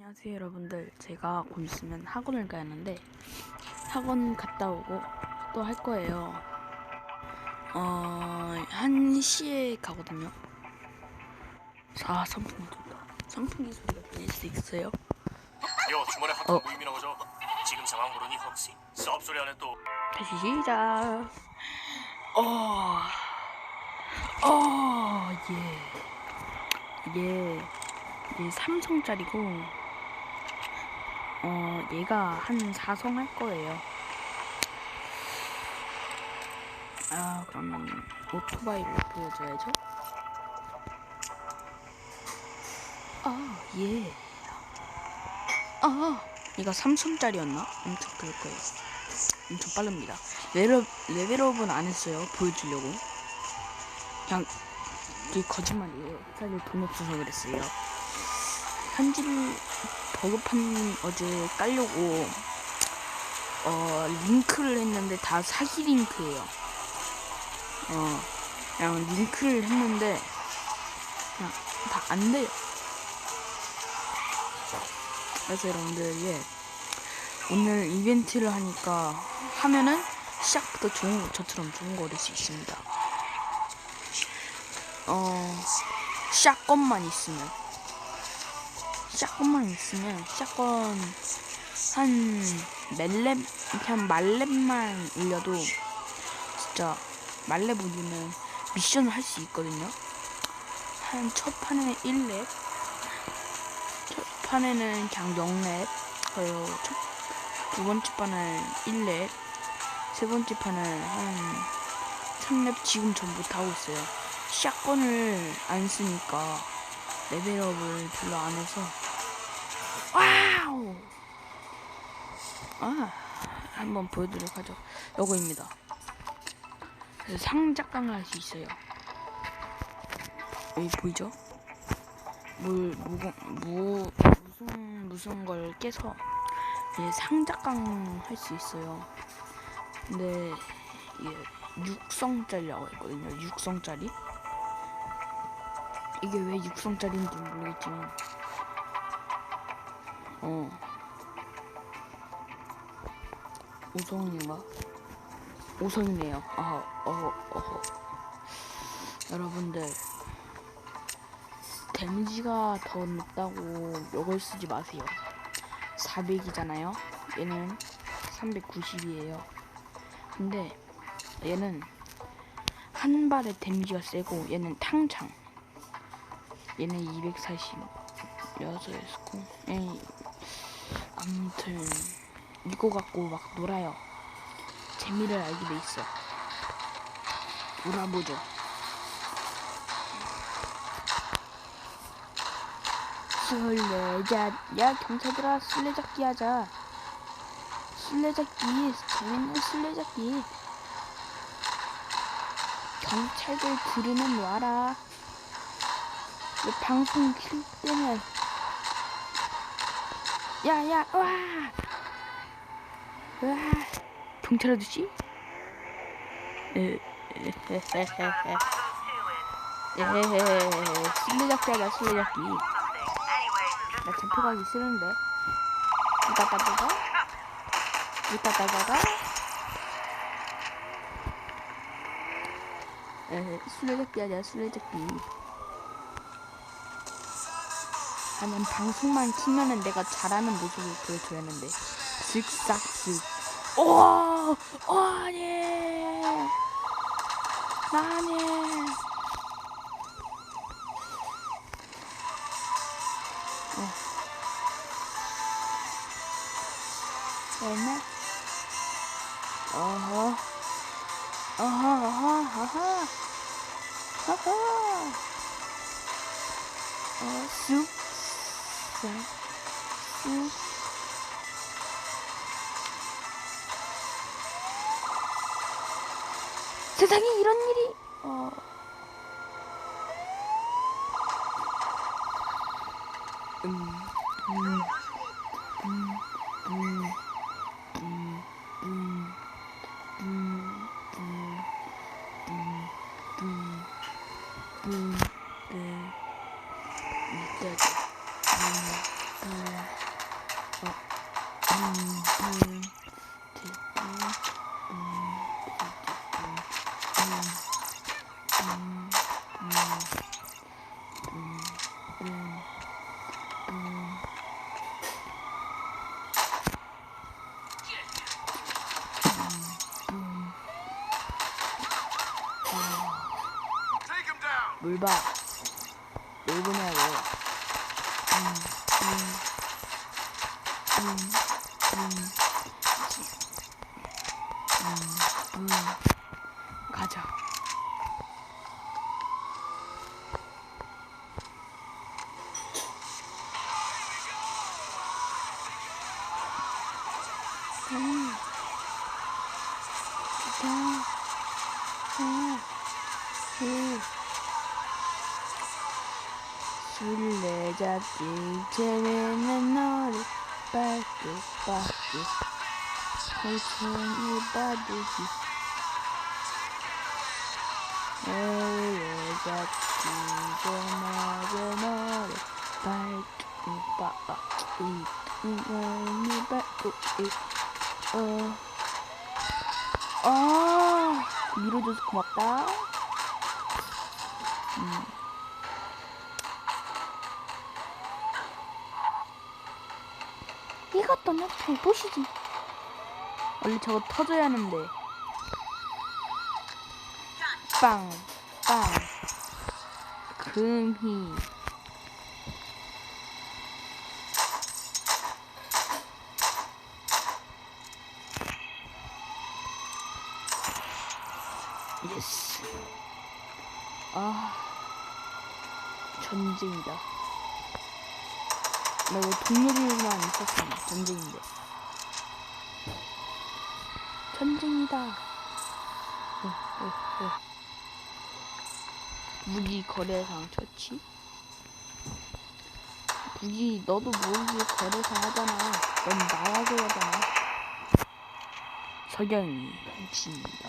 안녕하세요 여러분들. 제가 곧 있으면 학원을 가는데 학원 갔다 오고 또 할 거예요. 어... 1시에 가거든요. 아 선풍기 좋다 선풍기 소리가 들릴 수 있어요? 요 주말에 학교 어. 모임이나 오죠. 지금 상황 모르니 혹시 수업 소리 안에 또 다시 시작. 어... 어... 예. 이게 이게 삼성짜리고 어 얘가 한 4성 할 거예요. 아 그러면 오토바이를 보여줘야죠. 아 예. 아 이거 삼성짜리였나? 엄청 그럴 거예요. 엄청 빠릅니다. 레벨업, 레벨업은 안 했어요. 보여주려고. 그냥 이게 거짓말이에요. 사실 돈 없어서 그랬어요 편지를 버급한 어제 깔려고 어 링크를 했는데 다 사기 링크예요. 어 그냥 링크를 했는데 그냥 다 안 돼요. 그래서 여러분들 예. 오늘 이벤트를 하니까 하면은 시작부터 좋은 거 저처럼 좋은 거 얻을 수 있습니다. 어 샷건만 있으면 샷건만 있으면 샷건 한 멜렙 그냥 말렙만 올려도 진짜 말렙 올리면 미션을 할 수 있거든요. 한 첫 판에 1렙 첫 판에는 그냥 0렙 그리고 첫, 두 번째 판은 1렙 세 번째 판은 한 3렙 지금 전부 다 하고 있어요. 샷건을 안 쓰니까 레벨업을 별로 안 해서. 와우! 아 한번 보여드리도록 하죠. 요거입니다. 상작강을 할 수 있어요. 여기 보이죠? 물 무거 무 무슨 무슨 걸 깨서 이제 상작강 할 수 있어요. 근데 이게 6성짜리라고 했거든요. 6성짜리 이게 왜 6성짜리인지 모르겠지만. 어. 5성인가? 5성이네요. 아, 어, 어. 여러분들. 데미지가 더 높다고 이걸 쓰지 마세요. 400이잖아요. 얘는 390이에요. 근데 얘는 한 발에 데미지가 세고 얘는 탕창 얘는 240여서였고 에이 아무튼 이거 갖고 막 놀아요. 재미를 알게 돼 있어 놀아보죠. 술래잡 야? 경찰들아 술래잡기 하자. 술래잡기 재밌는 술래잡기. 경찰들 부르면 와라. 내 방송 킬 때는 야야 와! 와! 경찰 아저씨? 에헤헤헤 술래잡기 하자 술래잡기 나 잡혀 가기 싫은데 이따따따가 이따따따가 에 술래잡기 하자 술래잡기 아니면 방송만 키면은 내가 잘하는 모습을 보여줘야 하는데. 슥싹슥 우와 어, 아니 나니 어. 됐나? 어허. 어허 어허 어허. 어허. 어, 쑥, 쑥, 쑥. 세상에 이런 일이, 어. 음, 음, 음, 음, 음, Bye bye. 술래잡기 재밌는 놀이 빠꾸빠꾸 설탕이 바두기 술래잡기 재밌는 놀이 빠꾸빠꾸 이놈이 빠꾸기 어, 아, 밀어줘서 고맙다. 음. 이것도 몇개 보시지. 원래 저거 터져야 하는데. 빵, 빵. 금희. 예스. 아, 전쟁이다. 나 이거 동료들만 있었으면 전쟁인데. 전쟁이다. 어, 어, 어. 무기 거래상 좋지? 무기 너도 무기 거래상 하잖아. 넌 나하고 하잖아. 석양이 지입니다.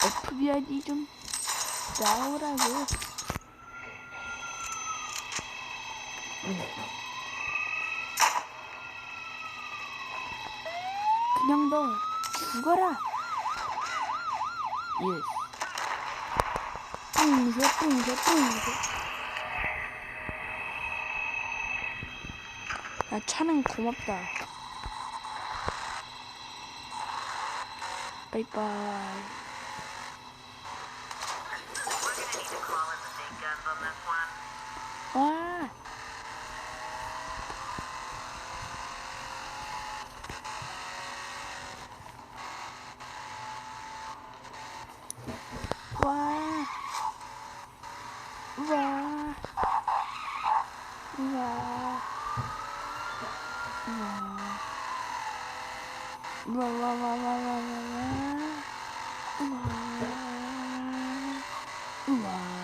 FBI 좀 나오라고. 그냥 너 죽어라. 예스. 뿡새 뿡새 뿡새. 야 차는 고맙다. 바이바이. We're gonna need to call in the big guns on this one. 와. 와. 와. 와. 와. 와, 와, 와, 와, 와, 와, 와. 우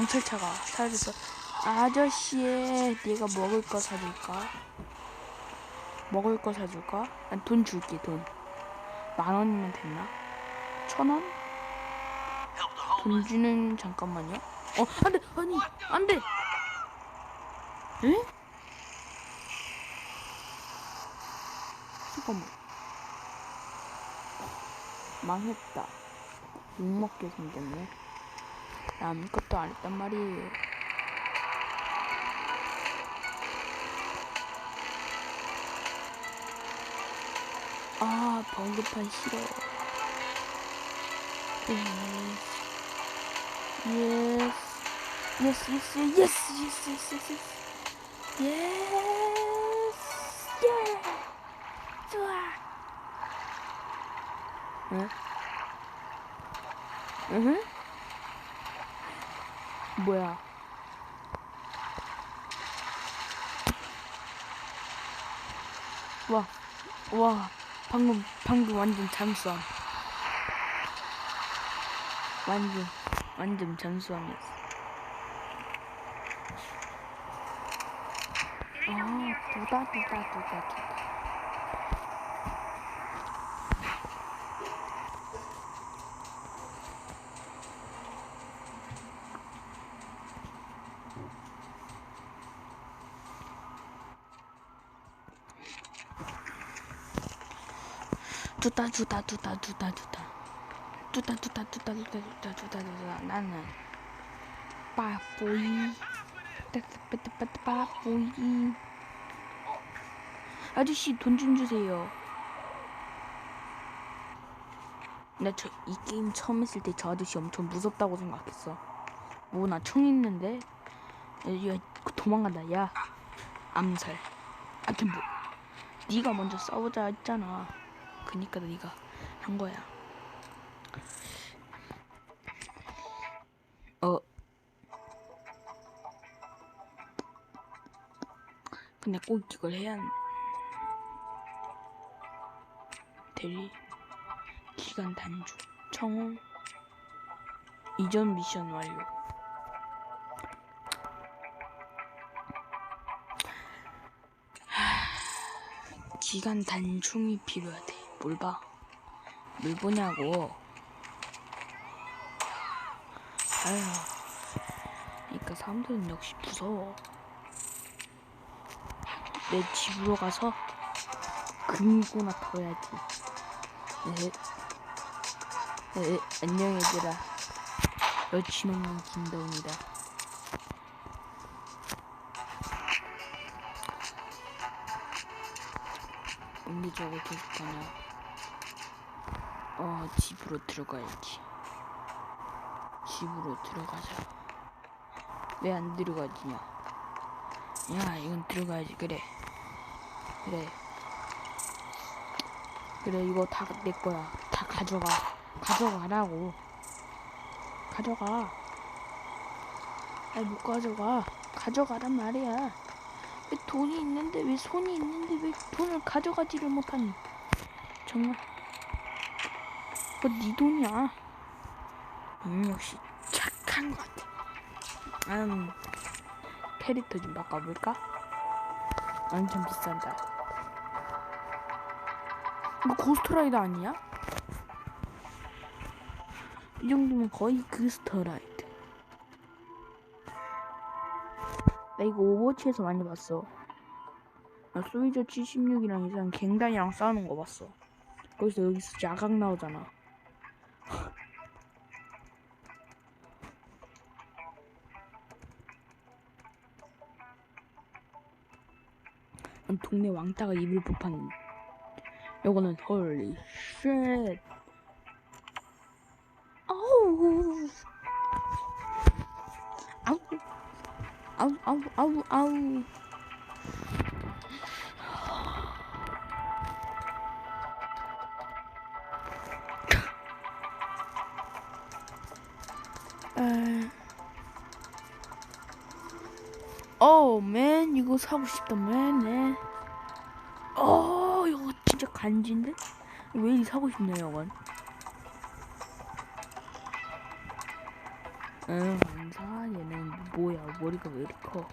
경찰차가 사라졌어. 아저씨, 네가 먹을 거 사줄까? 먹을 거 사줄까? 난 돈 줄게 돈. 만 원이면 됐나? 천 원? 돈. 주는 잠깐만요. 어 안 돼 아니 안 돼. 에? 잠깐만. 망했다. 욕 먹게 생겼네. 나 아무것도 안 했단 말이에요. 아 번개판 싫어. 음. Yes, yes, yes, yes, yes, yes, yes. Yes. Yeah. 좋아. 응? 응? 뭐야? 와, 와, 방금, 방금 완전 잠수함. 완전, 완전 잠수함이었어. 아, 두다, 두다, 두다, 두다. 두다, 두다, 두다, 두다, 두다. 두다, 두다, 두다, 두다, 두다, 두다, 두다. 나는. 따따따따따 빠뽀이. 아저씨 돈 좀 주세요. 나 저 이 게임 처음 했을 때 저 아저씨 엄청 무섭다고 생각했어. 뭐 나 총 있는데 야, 야 도망간다. 야 암살. 하여튼 뭐 네가 먼저 싸우자 했잖아. 그니까 네가 한 거야. 어. 근데 꼭 이걸 해야 대리 기간 단축 청원 이전 미션 완료 하, 기간 단축이 필요하대 뭘 봐? 뭘 보냐고. 아휴. 그러니까 사람들은 역시 무서워. 내 집으로 가서 금고나 털어야지. 에, 에, 안녕 얘들아 여친 없는 김다운이다. 언제 저거 계속하냐 어 집으로 들어가야지. 집으로 들어가자. 왜 안 들어가지냐? 야 이건 들어가야지. 그래. 그래. 그래 이거 다 내 거야. 다 가져가. 가져가라고. 가져가. 아니 못 가져가. 가져가란 말이야. 왜 돈이 있는데 왜 손이 있는데 왜 돈을 가져가지를 못하니? 정말 그거 네 돈이야. 음 역시 착한 것 같아. 음 캐릭터 좀 바꿔볼까? 완전 비싼다 이거 고스트라이더 아니야? 이 정도면 거의 그스터라이드. 나 이거 오버워치에서 많이 봤어. 나 소이저 76이랑 이상 갱단이랑 싸우는 거 봤어. 거기서 여기서 야각 나오잖아 동네 왕따가 입을 법한 요거는 헐리 쉣. 아우. 아우 아우 아우 아우 아우 어, 맨 이거 사고 싶다, 맨. 네. 어, 이거 진짜 간지인데? 왜 이리 사고 싶네요, 이건. 응, 안 사. 얘는 뭐야, 머리가 왜 이렇게 커?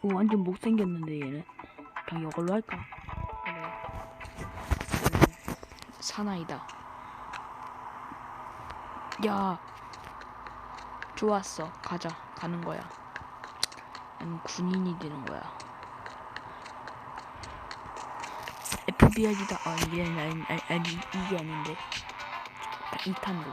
오, 완전 못생겼는데, 얘는. 그냥 이걸로 할까? 사나이다. 야. 좋았어. 가자. 가는 거야. 난 군인이 되는 거야. FBI다. 아, 미안, 아니, 아니, 아니, 이게 아닌데. 2탄도.